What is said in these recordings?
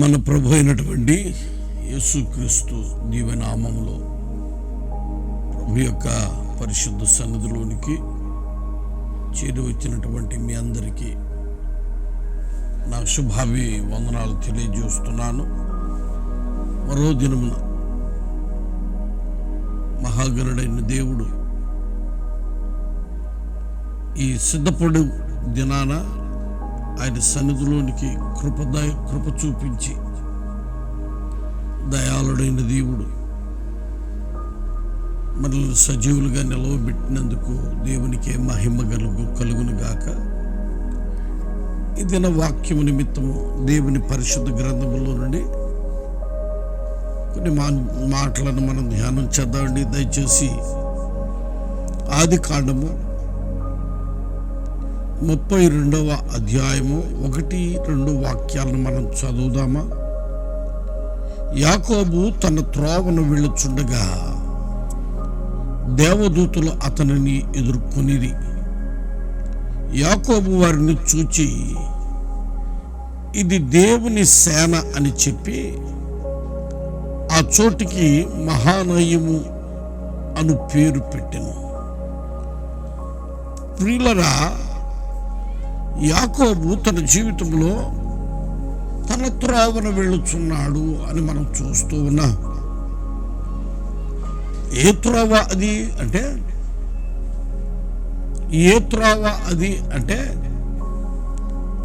మన ప్రభు అయినటువంటి యేసుక్రీస్తు దీవెనామములో ప్రభు యొక్క పరిశుద్ధ సన్నిధిలోనికి చేరి వచ్చినటువంటి మీ అందరికీ నా శుభావి వందనాలు తెలియజేస్తున్నాను. మరో దినమున మహాగరుడైన దేవుడు ఈ సిద్ధపడు దినాన ఆయన సన్నిధిలోనికి కృపదయ కృప చూపించి దయాళుడైన దేవుడు మనల్ని సజీవులుగా నిలవబెట్టినందుకు దేవునికి మహిమ కలుగు కలుగును గాక ఇదిన వాక్యము నిమిత్తము దేవుని పరిశుద్ధ గ్రంథములో నుండి కొన్ని మా మాటలను మనం ధ్యానం చేద్దామండి. దయచేసి ఆది కాండము ముప్పై రెండవ అధ్యాయము ఒకటి రెండు వాక్యాలను మనం చదువుదామా? యాకోబు తన త్రోవను వెళ్ళుచుండగా దేవదూతలు అతనిని ఎదుర్కొనిరి. యాకోబు వారిని చూచి ఇది దేవుని సేన అని చెప్పి ఆ చోటికి మహానయము అను పేరు పెట్టాను. ప్రియులరా యాకోబు తన జీవితంలో తన త్రోవన వెళ్ళుచున్నాడు అని మనం చూస్తూ ఉన్నాం. ఏ త్రోవ అది అంటే ఏ త్రోవ అది అంటే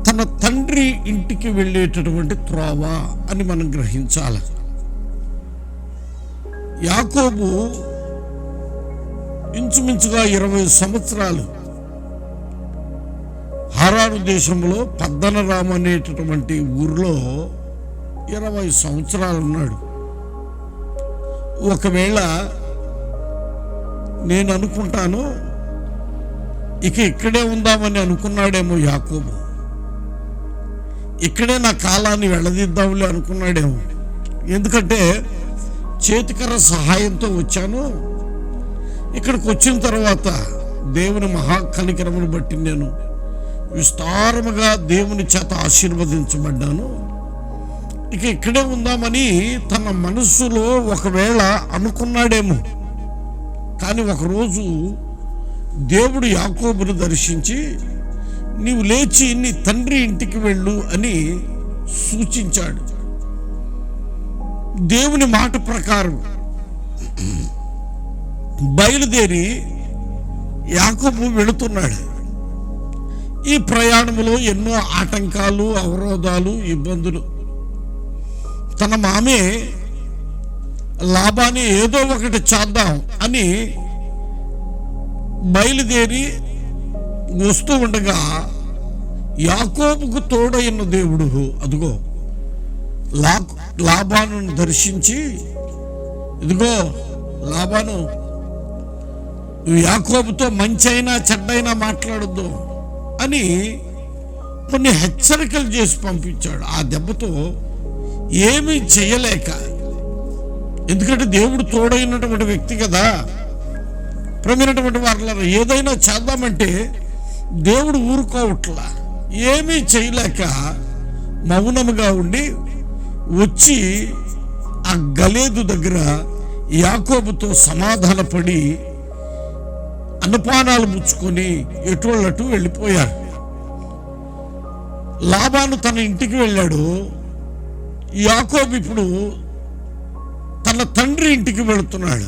తన తండ్రి ఇంటికి వెళ్ళేటటువంటి త్రోవ అని మనం గ్రహించాలి. యాకోబు ఇంచుమించుగా ఇరవై సంవత్సరాలు హారాను దేశంలో పద్దనరాము అనేటటువంటి ఊర్లో ఇరవై సంవత్సరాలు ఉన్నాడు. ఒకవేళ నేను అనుకుంటాను ఇక ఇక్కడే ఉందామని అనుకున్నాడేమో యాకోబు. ఇక్కడే నా కాలాన్ని వెళ్ళదిద్దాంలే అనుకున్నాడేమో. ఎందుకంటే చేతికర్ర సహాయంతో వచ్చాను. ఇక్కడికి వచ్చిన తర్వాత దేవుని మహాకనికరమును బట్టి నేను విస్తారముగా దేవుని చేత ఆశీర్వదించబడ్డాను. ఇక ఇక్కడే ఉందామని తన మనస్సులో ఒకవేళ అనుకున్నాడేమో. కానీ ఒకరోజు దేవుడు యాకోబును దర్శించి నీవు లేచి నీ తండ్రి ఇంటికి వెళ్ళు అని సూచించాడు. దేవుని మాట ప్రకారం బయలుదేరి యాకోబు వెళుతున్నాడు. ఈ ప్రయాణంలో ఎన్నో ఆటంకాలు అవరోధాలు ఇబ్బందులు. తన మామే లాభాన్ని ఏదో ఒకటి చేద్దాం అని బయలుదేరి వస్తూ ఉండగా యాకోబుకు తోడైన దేవుడు అదిగో లా లాభాను దర్శించి ఇదిగో లాభాను యాకోబుతో మంచి అయినా చెడ్డైనా మాట్లాడొద్దు. అని కొన్ని హెచ్చరికలు చేసి పంపించాడు. ఆ దెబ్బతో ఏమీ చేయలేక ఎందుకంటే దేవుడు తోడైనటువంటి వ్యక్తి కదా ప్రమినటువంటి వారిలో ఏదైనా చేద్దామంటే దేవుడు ఊరుకోవట్లా ఏమీ చేయలేక మౌనముగా ఉండి వచ్చి ఆ గలేదు దగ్గర యాకోబుతో సమాధానపడి అన్నపానాలు ముచ్చుకొని ఎటువల్లటు వెళ్ళిపోయారు. లాభాను తన ఇంటికి వెళ్ళాడు. యాకోబు ఇప్పుడు తన తండ్రి ఇంటికి వెళుతున్నాడు.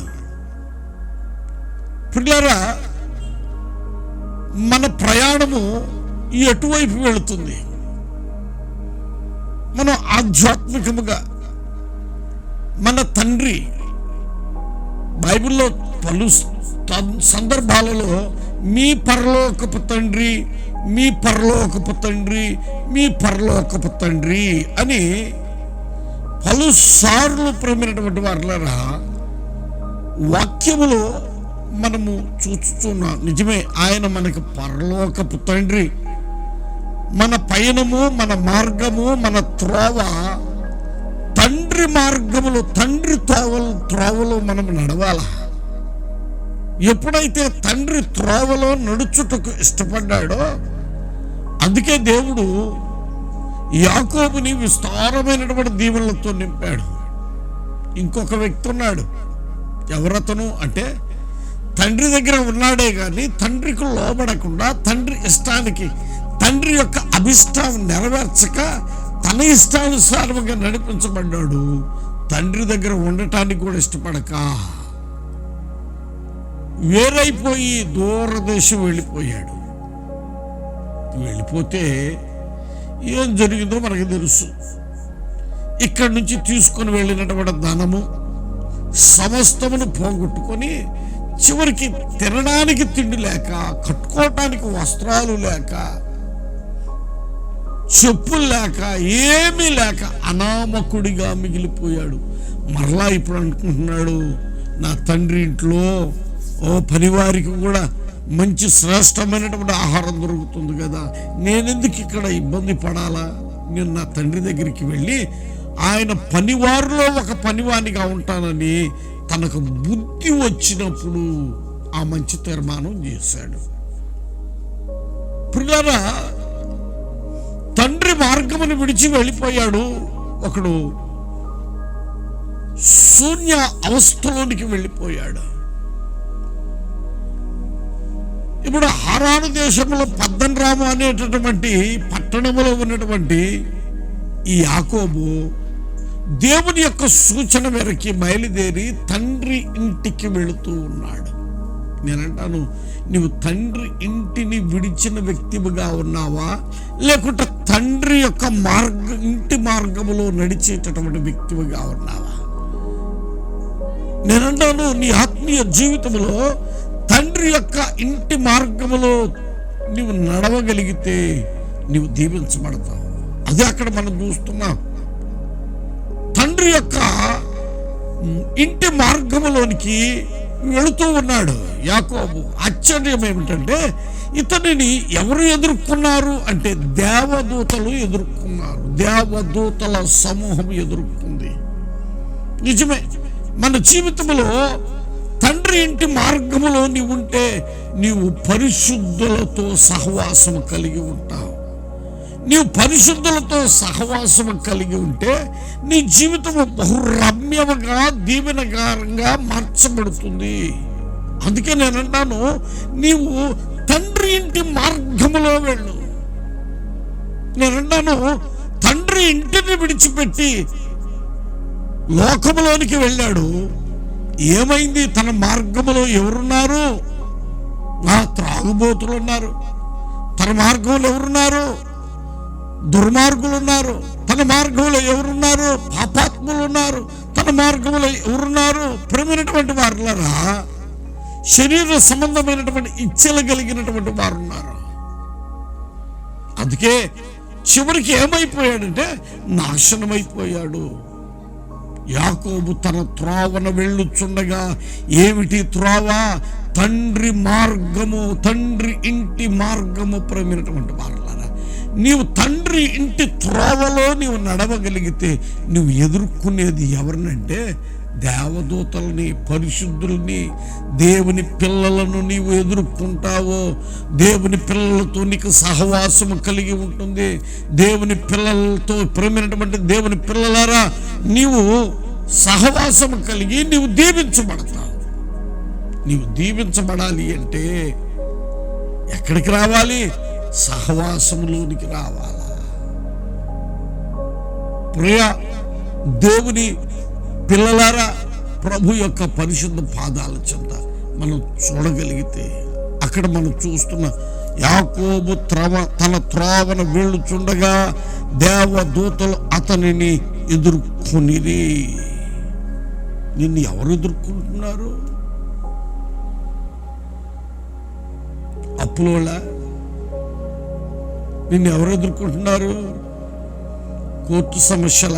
పిల్లరా మన ప్రయాణము ఎటువైపు వెళుతుంది. మనం ఆధ్యాత్మికముగా మన తండ్రి బైబిల్లో పలు సందర్భాలలో మీ పరలోకపు తండ్రి మీ పరలోకపు తండ్రి మీ పరలోకపు తండ్రి అని పలుసార్లు ప్రమినటువంటి వారులరా వాక్యములో మనము చూస్తున్నాం నిజమే ఆయన మనకి పరలోకపు తండ్రి. మన పయనము మన మార్గము మన త్రోవ తండ్రి మార్గములు తండ్రి త్రోవలు త్రోవలు మనం నడవాలా? ఎప్పుడైతే తండ్రి త్రోవలో నడుచుటకు ఇష్టపడ్డాడో అందుకే దేవుడు యాకోబుని విస్తారమైనటువంటి దీవెనలతో నింపాడు. ఇంకొక వ్యక్తి ఉన్నాడు. ఎవరతను అంటే తండ్రి దగ్గర ఉన్నాడే కానీ తండ్రికి లోబడకుండా తండ్రి ఇష్టానికి తండ్రి యొక్క అభిష్టం నెరవేర్చక తన ఇష్టానుసారంగా నడిపించబడ్డాడు. తండ్రి దగ్గర ఉండటానికి కూడా ఇష్టపడక. వేరైపోయి దూరదేశం వెళ్ళిపోయాడు. వెళ్ళిపోతే ఏం జరిగిందో మనకు తెలుసు. ఇక్కడి నుంచి తీసుకొని వెళ్ళినటువంటి ధనము సమస్తమును పోగొట్టుకొని చివరికి తినడానికి తిండి లేక కట్టుకోవటానికి వస్త్రాలు లేక చెప్పులు లేక ఏమీ లేక అనామకుడిగా మిగిలిపోయాడు. మరలా ఇప్పుడు అనుకుంటున్నాడు నా తండ్రి ఇంట్లో ఓ పనివారికి కూడా మంచి శ్రేష్టమైనటువంటి ఆహారం దొరుకుతుంది కదా. నేనెందుకు ఇక్కడ ఇబ్బంది పడాలా? నేను నా తండ్రి దగ్గరికి వెళ్ళి ఆయన పనివారిలో ఒక పనివానిగా ఉంటానని తనకు బుద్ధి వచ్చినప్పుడు ఆ మంచి తీర్మానం చేశాడు. ప్రియారా తండ్రి మార్గమును విడిచి వెళ్ళిపోయాడు. ఒకడు శూన్య అవస్థలోనికి వెళ్ళిపోయాడు. ఇప్పుడు హారాను దేశంలో పద్దనరాము అనేటటువంటి పట్టణములో ఉన్నటువంటి ఈ యాకోబు దేవుని యొక్క సూచన మేరకి బయలుదేరి తండ్రి ఇంటికి వెళుతూ ఉన్నాడు. నేనంటాను నువ్వు తండ్రి ఇంటిని విడిచిన వ్యక్తివిగా ఉన్నావా? లేకుంటే తండ్రి యొక్క మార్గ ఇంటి మార్గములో నడిచేటటువంటి వ్యక్తివిగా ఉన్నావా? నేనంటాను నీ ఆత్మీయ జీవితంలో తండ్రి యొక్క ఇంటి మార్గములో నీవు నడవగలిగితే నీవు దీవించబడతావు. అదే అక్కడ మనం చూస్తున్నాం. తండ్రి యొక్క ఇంటి మార్గములోనికి వెళుతూ ఉన్నాడు. యాకోబు ఆశ్చర్యం ఏమిటంటే ఇతనిని ఎవరు ఎదుర్కొన్నారు అంటే దేవదూతలు ఎదుర్కొన్నారు. దేవదూతల సమూహం ఎదుర్కొంది. నిజమే మన జీవితంలో తండ్రి ఇంటి మార్గంలో నీవు ఉంటే నీవు పరిశుద్ధులతో సహవాసం కలిగి ఉంటావు. నీవు పరిశుద్ధులతో సహవాసం కలిగి ఉంటే నీ జీవితం బహురమ్యముగా దీవెనకారంగా మార్చబడుతుంది. అందుకే నేనంటాను నీవు తండ్రి ఇంటి మార్గములో వెళ్ళు. నేనంటాను తండ్రి ఇంటిని విడిచిపెట్టి లోకంలోనికి వెళ్ళాడు. ఏమైంది? తన మార్గములో ఎవరున్నారు? నా త్రాగుబోతులు ఉన్నారు తన మార్గంలో ఎవరున్నారు? దుర్మార్గులు ఉన్నారు తన మార్గంలో ఎవరున్నారు? పాపాత్ములు ఉన్నారు తన మార్గంలో ఎవరున్నారు? ప్రేమైనటువంటి వారులరా శరీర సంబంధమైనటువంటి ఇచ్చలు కలిగినటువంటి వారు ఉన్నారు అందుకే చివరికి ఏమైపోయాడంటే నాశనమైపోయాడు. యాకోబు తన త్రోవన వెళ్ళుచుండగా ఏమిటి త్రోవ? తండ్రి మార్గము తండ్రి ఇంటి మార్గము ప్రేమైనటువంటి మాటలారా నీవు తండ్రి ఇంటి త్రోవలో నీవు నడవగలిగితే నువ్వు ఎదుర్కొనేది ఎవరినంటే దేవదూతల్ని పరిశుద్ధుల్ని దేవుని పిల్లలను నీవు ఎదుర్కొంటావో దేవుని పిల్లలతో నీకు సహవాసము కలిగి ఉంటుంది. దేవుని పిల్లలతో ప్రేమైనటువంటి దేవుని పిల్లలారా నీవు సహవాసము కలిగి నీవు దీవించబడతావు. నీవు దీవించబడాలి అంటే ఎక్కడికి రావాలి? సహవాసములోనికి రావాలా? ప్రియ దేవుని పిల్లలారా ప్రభు యొక్క పరిశుద్ధ పాదాల చెంత మనం చూడగలిగితే అక్కడ మనం చూస్తున్న యాకోబు త్రవ తన త్రోవన వెళ్ళుచుండగా దేవదూతలు అతనిని ఎదుర్కొనిరి. నిన్ను ఎవరు ఎదుర్కొంటున్నారు? అప్పులోళ్ళ నిన్ను ఎవరు ఎదుర్కొంటున్నారు? కోర్టు సమస్యల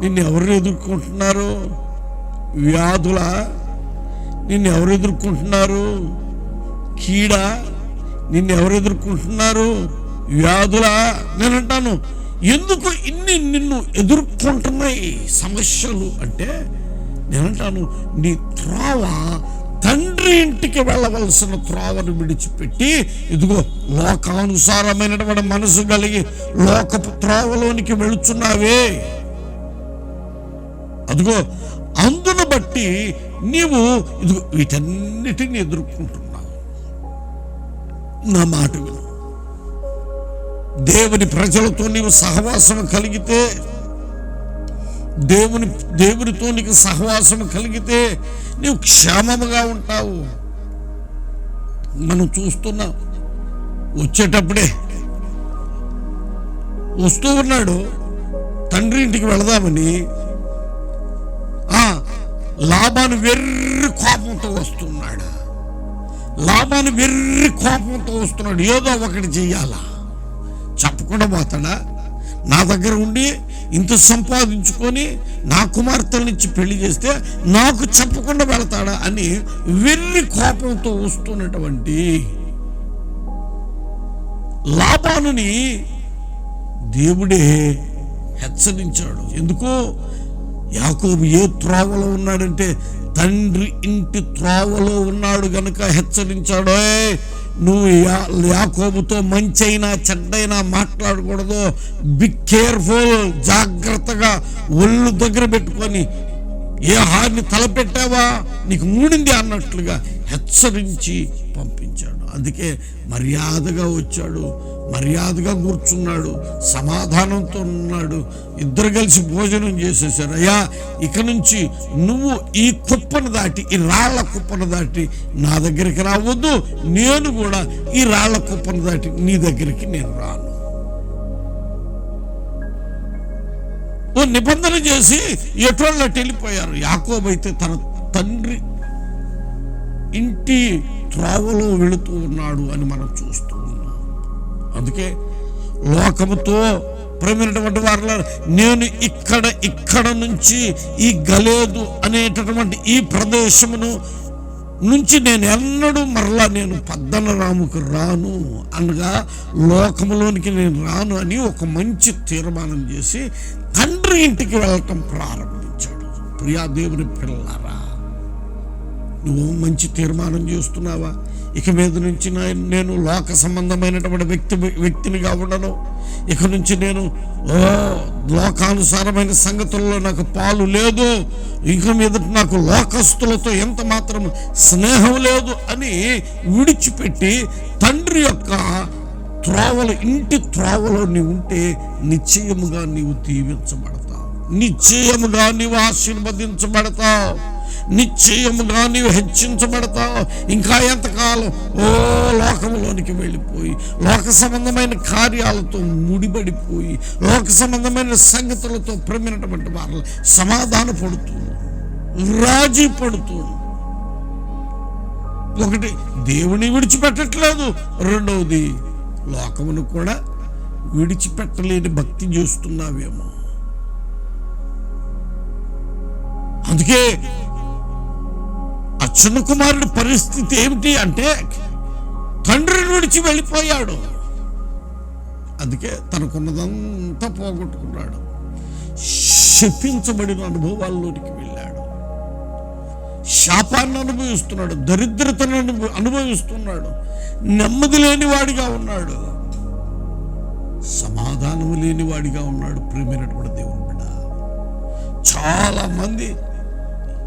నిన్ను ఎవరు ఎదుర్కొంటున్నారు? వ్యాధుల నిన్ను ఎవరు ఎదుర్కొంటున్నారు? కీడ నిన్ను ఎవరు ఎదుర్కొంటున్నారు? వ్యాధుల నేను అంటాను ఎందుకు ఇన్ని నిన్ను ఎదుర్కొంటున్నాయి సమస్యలు అంటే నేనంటాను నీ త్రోవ తండ్రి ఇంటికి వెళ్ళవలసిన త్రోవను విడిచిపెట్టి ఇదిగో లోకానుసారమైనటువంటి మనసు కలిగి లోకపు త్రోవలోనికి వెళుచున్నావే. అదిగో అందును బట్టి నీవు ఇదిగో వీటన్నిటిని ఎదుర్కొంటున్నావు. నా మాట విను. దేవుని ప్రజలతో నీవు సహవాసం కలిగితే దేవుని దేవునితో నీకు సహవాసం కలిగితే నీవు క్షేమముగా ఉంటావు. మనం చూస్తున్నాం వచ్చేటప్పుడే వస్తూ ఉన్నాడు తండ్రి ఇంటికి వెళదామని లాభాను వెర్రి కోపంతో వస్తున్నాడు. లాభాన్ని వెర్రి కోపంతో వస్తున్నాడు. ఏదో ఒకటి చెయ్యాలా? చెప్పకుండా పోతాడా? నా దగ్గర ఉండి ఇంత సంపాదించుకొని నా కుమార్తెలనిచ్చి పెళ్ళి చేస్తే నాకు చెప్పకుండా వెళతాడా అని వెర్రి కోపంతో వస్తున్నటువంటి లాభానుని దేవుడే హెచ్చరించాడు. ఎందుకో యాకోబు ఏ త్రోవలో ఉన్నాడంటే తండ్రి ఇంటి త్రోవలో ఉన్నాడు గనక హెచ్చరించాడు. నువ్వు యా యాకోబుతో మంచైనా చెడ్డైనా మాట్లాడకూడదు. బి కేర్ఫుల్ జాగ్రత్తగా ఒళ్ళు దగ్గర పెట్టుకొని ఏ హార్ని తలపెట్టావా? నీకు మూడింది అన్నట్లుగా హెచ్చరించి పంపించాడు. అందుకే మర్యాదగా వచ్చాడు. మర్యాదగా కూర్చున్నాడు సమాధానంతో ఉన్నాడు. ఇద్దరు కలిసి భోజనం చేసేసారు. అయ్యా ఇక నుంచి నువ్వు ఈ కుప్పను దాటి ఈ రాళ్ళ కుప్పను దాటి నా దగ్గరికి రావద్దు. నేను కూడా ఈ రాళ్ళ కుప్పను దాటి నీ దగ్గరికి నేను రాను. ఓ నిబంధన చేసి ఎటువంటి వెళ్ళిపోయారు. యాకోబైతే అయితే తన తండ్రి ఇంటి త్రోవలో వెళుతూ ఉన్నాడు అని మనం చూస్తూ ఉన్నాం. అందుకే లోకముతో ప్రేమైనటువంటి వారిలో నేను ఇక్కడ ఇక్కడ నుంచి ఈ గలేదు అనేటటువంటి ఈ ప్రదేశమును నుంచి నేను ఎన్నడూ మరలా నేను పద్దనరాముకు రాను అనగా లోకములోనికి నేను రాను అని ఒక మంచి తీర్మానం చేసి తండ్రి ఇంటికి వెళ్ళటం ప్రారంభించాడు. ప్రియా దేవుని నువ్వు మంచి తీర్మానం చేస్తున్నావా? ఇక మీద నుంచి నేను లోక సంబంధమైనటువంటి వ్యక్తి వ్యక్తినిగా ఉండను. ఇక నుంచి నేను ఓ లోకానుసారమైన సంగతుల్లో నాకు పాలు లేదు. ఇక మీద నాకు లోకస్తులతో ఎంత మాత్రం స్నేహం లేదు అని విడిచిపెట్టి తండ్రి యొక్క త్రోవలు ఇంటి త్రోవలో నీవు ఉంటే నిశ్చయముగా నీవు దీవించబడతావు. నిశ్చయముగా నీవు ఆశీర్వదించబడతావు. నిశ్చయముగా నీవు హెచ్చించబడతావు. ఇంకా ఎంతకాలం? ఓ లోకంలోనికి వెళ్ళిపోయి లోక సంబంధమైన కార్యాలతో ముడిపడిపోయి లోక సంబంధమైన సంగతులతో ప్రమినటువంటి వారు సమాధాన పడుతూ రాజీ పడుతూ ఒకటి దేవుని విడిచిపెట్టట్లేదు. రెండవది లోకమును కూడా విడిచిపెట్టలేని భక్తి చేస్తున్నావేమో. అందుకే అర్జున కుమారుడి పరిస్థితి ఏమిటి అంటే తండ్రిని విడిచి వెళ్ళిపోయాడు. అందుకే తనకున్నదంతా పోగొట్టుకున్నాడు. శపించబడిన అనుభవాల్లోనికి వెళ్ళాడు. శాపాన్ని అనుభవిస్తున్నాడు దరిద్రతను అనుభవిస్తున్నాడు నెమ్మది లేని వాడిగా ఉన్నాడు. సమాధానం లేని వాడిగా ఉన్నాడు ప్రేమైనటువంటి దేవుడు బిడ్డ. చాలా మంది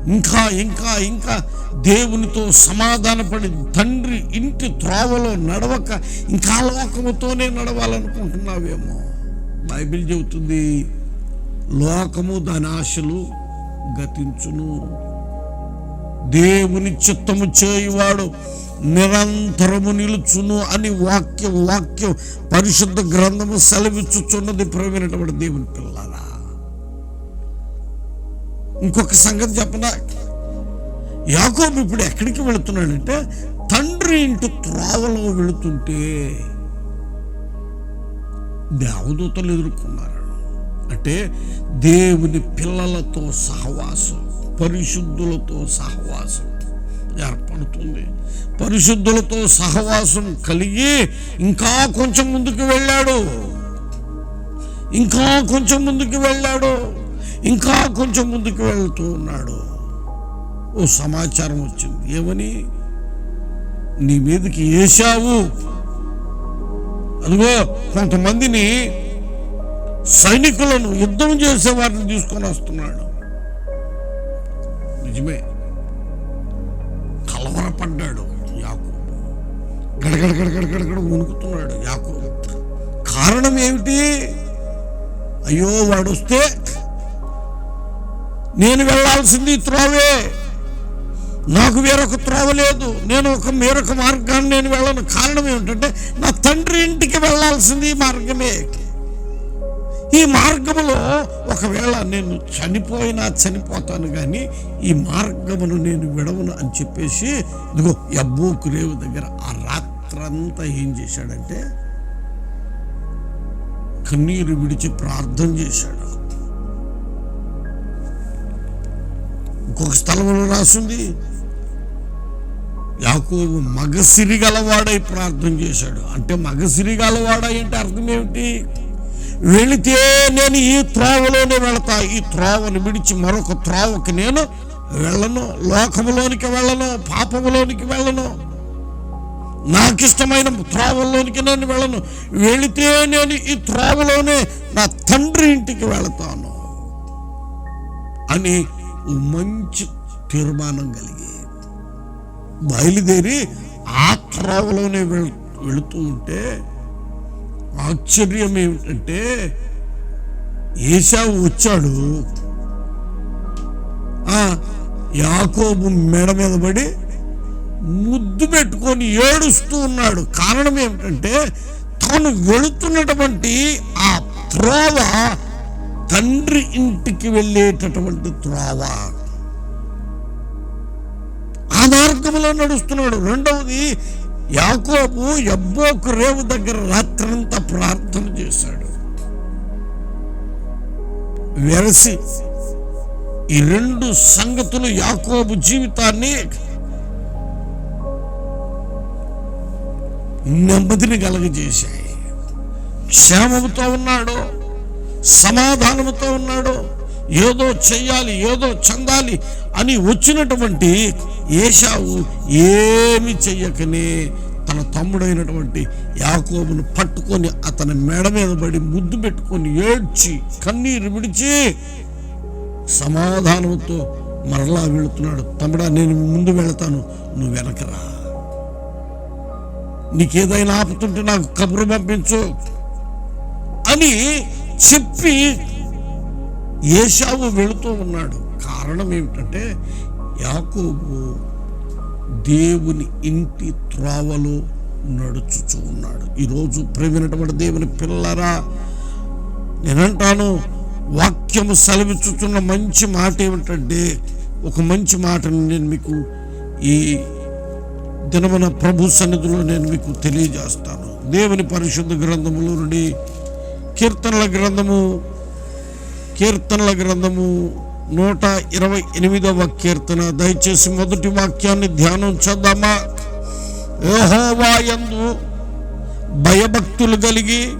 ఇంకా ఇంకా ఇంకా దేవునితో సమాధానపడి తండ్రి ఇంటి త్రోవలో నడవక ఇంకా లోకముతోనే నడవాలనుకుంటున్నావేమో? బైబిల్ చెబుతుంది లోకము దాని ఆశలు గతించును. దేవుని చిత్తము చేయువాడు నిరంతరము నిలుచును అని వాక్యం వాక్యం పరిశుద్ధ గ్రంథము సెలవిచ్చుచున్నది ప్రవీణటువంటి దేవుని పిల్లల ఇంకొక సంగతి చెప్పనా? యాకోబు ఇప్పుడు ఎక్కడికి వెళుతున్నాడంటే తండ్రి ఇంటి త్రోవలో వెళుతుంటే దేవదూతలు ఎదుర్కొన్నారు. అంటే దేవుని పిల్లలతో సహవాసం పరిశుద్ధులతో సహవాసం ఏర్పడుతుంది. పరిశుద్ధులతో సహవాసం కలిగి ఇంకా కొంచెం ముందుకు వెళ్ళాడు. ఇంకా కొంచెం ముందుకు వెళ్ళాడు. ఇంకా కొంచెం ముందుకు వెళ్తూ ఉన్నాడు. ఓ సమాచారం వచ్చింది. ఏమని? నీ మీదకి వేశావు అదిగో కొంతమందిని సైనికులను యుద్ధం చేసే వారిని తీసుకొని వస్తున్నాడు. నిజమే. కలవరపడ్డాడు యాకు గడగడగడగడగడగడ గడగడ గడగడ వణుకుతున్నాడు యాకు కారణం ఏమిటి? అయ్యో వాడు వస్తే నేను వెళ్ళాల్సింది ఈ త్రోవే. నాకు వేరొక త్రోవ లేదు. నేను ఒక వేరొక మార్గాన్ని నేను వెళ్ళను. కారణం ఏమిటంటే నా తండ్రి ఇంటికి వెళ్ళాల్సింది ఈ మార్గమే. ఈ మార్గములో ఒకవేళ నేను చనిపోయినా చనిపోతాను కానీ ఈ మార్గమును నేను విడవను అని చెప్పేసి ఇదిగో యబ్బోకు రేవు దగ్గర ఆ రాత్రంతా ఏం చేశాడంటే కన్నీరు విడిచి ప్రార్థన చేశాడు. ఇంకొక స్థలంలో రాసింది యాకోబు మగసిరి గలవాడై ప్రార్థన చేశాడు. అంటే మగసిరి గలవాడై అంటే అర్థం ఏమిటి? వెళితే నేను ఈ త్రోవలోనే వెళతా. ఈ త్రోవను విడిచి మరొక త్రోవకి నేను వెళ్ళను. లోకములోనికి వెళ్ళను. పాపములోనికి వెళ్ళను. నాకు ఇష్టమైన త్రోవల్లోనికి నేను వెళ్ళను. వెళితే నేను ఈ త్రోవలోనే నా తండ్రి ఇంటికి వెళతాను. అని మంచి తీర్మానం కలిగి బయలుదేరి ఆ త్రోవలోనే వెళ్ వెళుతూ ఉంటే ఆశ్చర్యం ఏమిటంటే ఏసావు వచ్చాడు. ఆ యాకోబు మెడ మీద పడి ముద్దు పెట్టుకొని ఏడుస్తూ ఉన్నాడు. కారణం ఏమిటంటే తాను వెళుతున్నటువంటి ఆ త్రోవ తండ్రి ఇంటికి వెళ్ళేటటువంటి త్రోవ. ఆ మార్గంలో నడుస్తున్నాడు. రెండవది యాకోబు ఎబ్బోకు రేవు దగ్గర రాత్రంతా ప్రార్థన చేశాడు. వెరసి ఈ రెండు సంగతులు యాకోబు జీవితాన్ని నెమ్మదిని కలగజేశాయి. క్షేమంతో ఉన్నాడు. సమాధానముతో ఉన్నాడు. ఏదో చెయ్యాలి ఏదో చెందాలి అని వచ్చినటువంటి ఏషావు ఏమి చెయ్యకనే తన తమ్ముడైనటువంటి యాకోబును పట్టుకొని అతని మెడ మీద పడి ముద్దు పెట్టుకొని ఏడ్చి కన్నీరు విడిచి సమాధానంతో మరలా వెళుతున్నాడు. తమ్ముడా నేను ముందు వెళతాను నువ్వు వెనకరా నీకేదైనా ఆపుతుంటే నాకు కబురు పంపించు అని చెప్పి ఏషావు వెళుతూ ఉన్నాడు. కారణం ఏమిటంటే యాకోబు దేవుని ఇంటి త్రోవలో నడుచుచూ ఉన్నాడు. ఈరోజు ప్రేమినటువంటి దేవుని పిల్లరా నేనంటాను వాక్యము సెలవిచ్చుతున్న మంచి మాట ఏమిటంటే ఒక మంచి మాటను నేను మీకు ఈ దినమన ప్రభు సన్నిధిలో నేను మీకు తెలియజేస్తాను. దేవుని పరిశుద్ధ గ్రంథములో నుండి కీర్తనల గ్రంథము కీర్తనల గ్రంథము నూట ఇరవై ఎనిమిదవ కీర్తన. దయచేసి మొదటి వాక్యాన్ని ధ్యానం చేద్దామా? ఓహోవాయందు భయభక్తులు కలిగి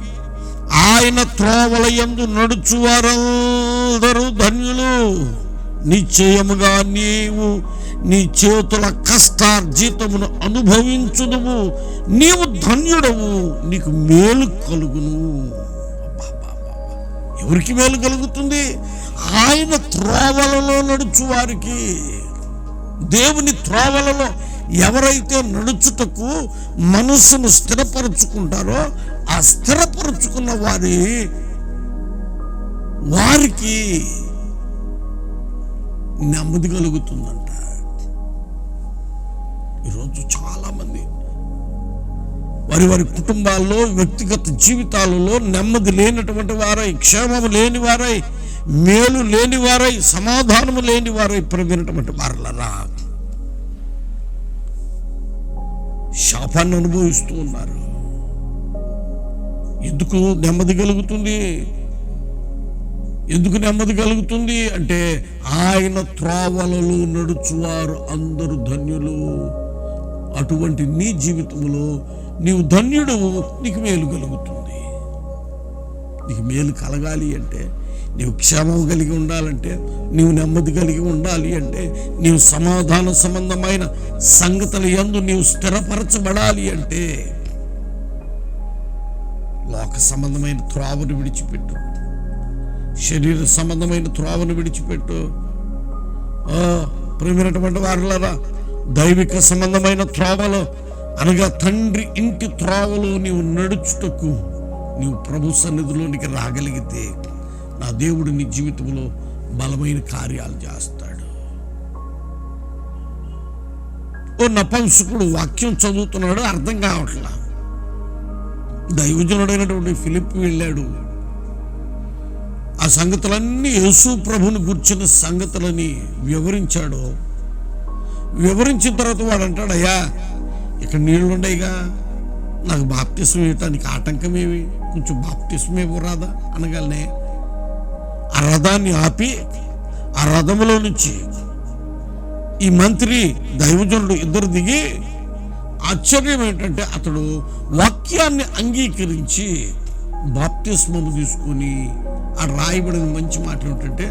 ఆయన త్రోవలయందు నడుచువారందరూ ధన్యులు. నిశ్చయముగా నీవు నీ చేతుల కష్టార్జితమును అనుభవించుదువు. నీవు ధన్యుడవు నీకు మేలు కలుగును. ఎవరికి మేలు కలుగుతుంది? ఆయన త్రోవలలో నడుచు వారికి దేవుని త్రోవలలో ఎవరైతే నడుచుటకు మనస్సును స్థిరపరుచుకుంటారో ఆ స్థిరపరుచుకున్న వారి వారికి నెమ్మది కలుగుతుందంట. ఈరోజు చాలా వారి వారి కుటుంబాల్లో వ్యక్తిగత జీవితాలలో నెమ్మది లేనటువంటి వారై క్షేమము లేని వారై మేలు లేని వారై సమాధానము లేని వారై ప్రవినటువంటి వారలరా. శాపాన్ని అనుభవిస్తూ ఉన్నారు. ఎందుకు నెమ్మది కలుగుతుంది? ఎందుకు నెమ్మది కలుగుతుంది? అంటే ఆయన త్రోవలలో నడుచువారు అందరూ ధన్యులు. అటువంటి నీ జీవితంలో నీవు ధన్యుడు నీకు మేలు కలుగుతుంది. నీకు మేలు కలగాలి అంటే నీవు క్షేమం కలిగి ఉండాలంటే నీవు నెమ్మది కలిగి ఉండాలి అంటే నీవు సమాధాన సంబంధమైన సంగతుల ఎందు నీవు స్థిరపరచబడాలి అంటే లోక సంబంధమైన త్రోవను విడిచిపెట్టు. శరీర సంబంధమైన త్రోవను విడిచిపెట్టు. ప్రేమైనటువంటి వారులరా దైవిక సంబంధమైన త్రోవలో అనగా తండ్రి ఇంటి త్రోవలో నీవు నడుచుటకు నీవు ప్రభు సన్నిధిలోనికి రాగలిగితే నా దేవుడు నీ జీవితంలో బలమైన కార్యాలు చేస్తాడు. ఓ నపంసుకుడు వాక్యం చదువుతున్నాడు అర్థం కావట్లా? దైవజనుడైనటువంటి ఫిలిప్ వెళ్ళాడు. ఆ సంగతులన్నీ యేసు ప్రభుని గుర్చిన సంగతులని వివరించాడు. వివరించిన తర్వాత వాడు అంటాడు అయ్యా ఇక్కడ నీళ్ళు నాకు బాప్తిసం ఇవ్వటానికి ఆటంకం ఏమి? కొంచెం బాప్తిసం ఇవ్వరాదా అనగానే ఆ రథాన్ని ఆపి ఆ రథములో నుంచి ఈ మంత్రి దైవజనుడు ఇద్దరు దిగి ఆశ్చర్యం ఏంటంటే అతడు వాక్యాన్ని అంగీకరించి బాప్తిస్మము తీసుకొని ఆ రాయబడిన మంచి మాట ఏమిటంటే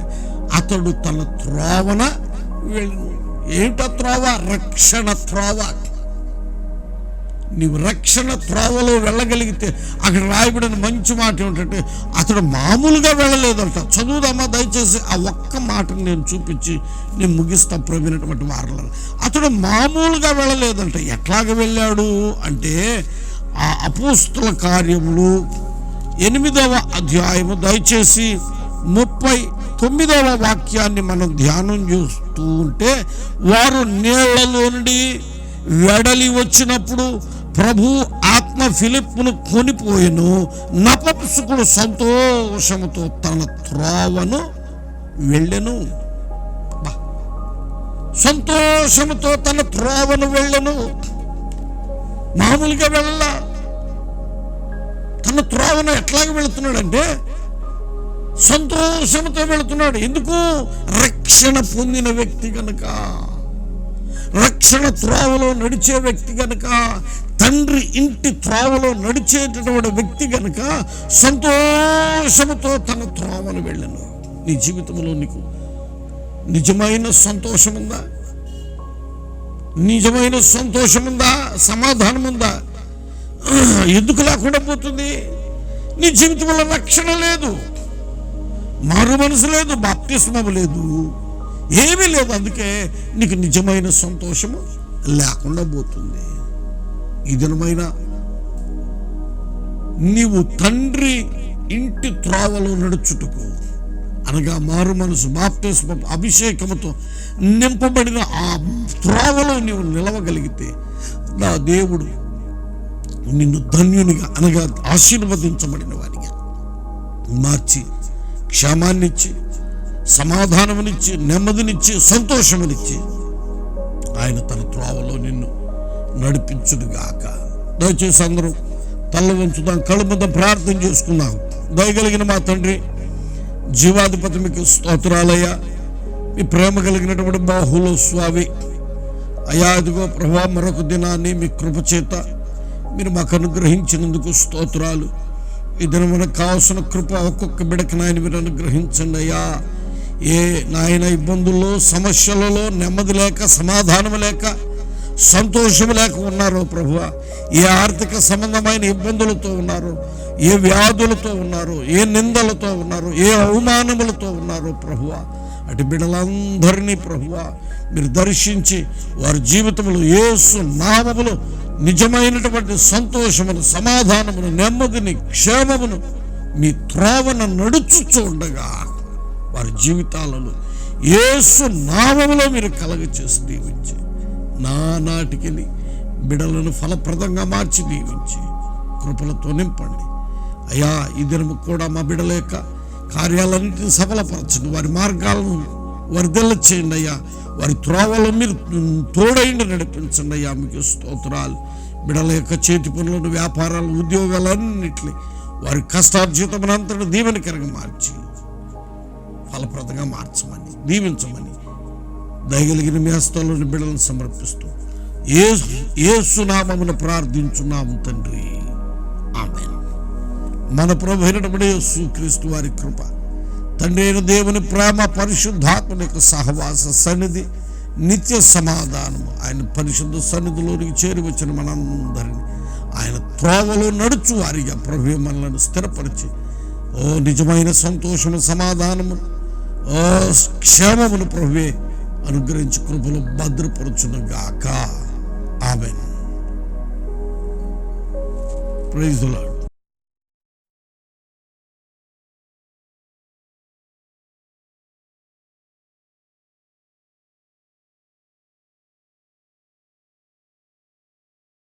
అతడు తన త్రోవన వెళ్ళి ఏమిట త్రోవ? రక్షణ త్రోవ. నీవు రక్షణ త్రోవలో వెళ్ళగలిగితే అక్కడ రాయబడిన మంచి మాట ఏమిటంటే అతడు మామూలుగా వెళ్ళలేదంట. చదువుదామా? దయచేసి ఆ ఒక్క మాటను నేను చూపించి నేను ముగిస్తా ప్రవీణటువంటి వారలను అతడు మామూలుగా వెళ్ళలేదంట. ఎట్లాగ వెళ్ళాడు అంటే ఆ అపోస్తుల కార్యములు ఎనిమిదవ అధ్యాయము దయచేసి ముప్పై తొమ్మిదవ వాక్యాన్ని మనం ధ్యానం చేస్తూ ఉంటే వారు నీళ్ళలో నుండి వెడలి వచ్చినప్పుడు ప్రభు ఆత్మ ఫిలిప్పును కొనిపోయెను. నపంసుకుడు సంతోషముతో తన త్రోవను వెళ్ళెను. సంతోషముతో తన త్రోవను వెళ్ళను. మామూలుగా వెళ్ళ తన త్రోవను ఎట్లాగ వెళుతున్నాడంటే సంతోషంతో వెళుతున్నాడు. ఎందుకు? రక్షణ పొందిన వ్యక్తి కనుక రక్షణ త్రోవలో నడిచే వ్యక్తి కనుక తండ్రి ఇంటి త్రోవలో నడిచేటటువంటి వ్యక్తి కనుక సంతోషముతో తన త్రోవను వెళ్ళను. నీ జీవితంలో నీకు నిజమైన సంతోషముందా? నిజమైన సంతోషముందా? సమాధానముందా? ఎందుకు లేకుండా పోతుంది? నీ జీవితంలో రక్షణ లేదు. మారు మనసు లేదు. బాప్తిస్మము లేదు. ఏమీ లేదు. అందుకే నీకు నిజమైన సంతోషము లేకుండా పోతుంది. ఈ దినమైన నీవు తండ్రి ఇంటి త్రోవలో నడుచుటకు అనగా మారు మనసు బాప్తిస్మ అభిషేకముతో నింపబడిన ఆ త్రోవలో నీవు నిలవగలిగితే నా దేవుడు నిన్ను ధన్యునిగా అనగా ఆశీర్వదించబడిన వాడిగా. మార్చి క్షేమాన్నిచ్చి సమాధానమునిచ్చి నెమ్మదినిచ్చి సంతోషమునిచ్చి ఆయన తన త్రోవలో నిన్ను నడిపించుడుగాక దయచేసి అందరూ తల్ల వంచుదాం కళ్ళు మీద ప్రార్థన చేసుకుందాం. దయగలిగిన మా తండ్రి జీవాధిపతి మీకు స్తోత్రాలయ్యా. మీ ప్రేమ కలిగినటువంటి బాహులో స్వామి అయా ఇదిగో ప్రభా మరొక దినాన్ని మీ కృపచేత మీరు మాకు అనుగ్రహించినందుకు స్తోత్రాలు. ఈ దినం మనకు కావాల్సిన కృప ఒక్కొక్క బిడకనాయని నాయన మీరు అనుగ్రహించండి అయ్యా. ఏ నాయన ఇబ్బందుల్లో సమస్యలలో నెమ్మది లేక సమాధానం లేక సంతోషం లేక ఉన్నారో ప్రభువ? ఏ ఆర్థిక సంబంధమైన ఇబ్బందులతో ఉన్నారు ఏ వ్యాధులతో ఉన్నారు ఏ నిందలతో ఉన్నారు ఏ అవమానములతో ఉన్నారు ప్రభువ? అటు బిడ్డలందరినీ ప్రభువ మీరు దర్శించి వారి జీవితంలో ఏసు నామములు నిజమైనటువంటి సంతోషమును సమాధానమును నెమ్మదిని క్షేమమును మీ త్రోవన నడుచుచూ ఉండగా. వారి జీవితాలలో ఏసు నామంలో మీరు కలగ చేసి దీవించి నా నాటికి బిడలను ఫలప్రదంగా మార్చి దీవించి కృపలతో నింపండి. అయ్యా ఈ దినము కూడా మా బిడల యొక్క కార్యాలన్నింటినీ సఫలపరచండి. వారి మార్గాలను వర్ధల్ల చేయండి అయ్యా. వారి త్రోవలో మీరు తోడైండి నడిపించండి అయ్యా. మీకు స్తోత్రాలు. బిడల యొక్క చేతి పనులను వ్యాపారాలు ఉద్యోగాలన్నింటినీ వారి కష్టార్జితమనంతటి దీవెనకరంగా మార్చి ఫలప్రదంగా మార్చమని దీవించమని దయగలిగిన మీ హస్తాలను బిడలను సమర్పిస్తూ ఏ ఏసునామమును ప్రార్థించున్నాము తండ్రి. ఆమె మన ప్రభు అయినటువంటి యేసు క్రీస్తు వారి కృప తండ్రి అయిన దేవుని ప్రేమ పరిశుద్ధాత్మని యొక్క సహవాస సన్నిధి నిత్య సమాధానము ఆయన పరిశుద్ధ సన్నిధిలోనికి చేరి వచ్చిన మనందరినీ ఆయన త్రోవలో నడుచు వారిగా ప్రభు మనలను స్థిరపరిచి ఓ నిజమైన సంతోషము సమాధానము క్షేమమును ప్రభువే అనుగ్రహించి కృపలు భద్రపరచును గాక. ఆమెన్. ప్రైజ్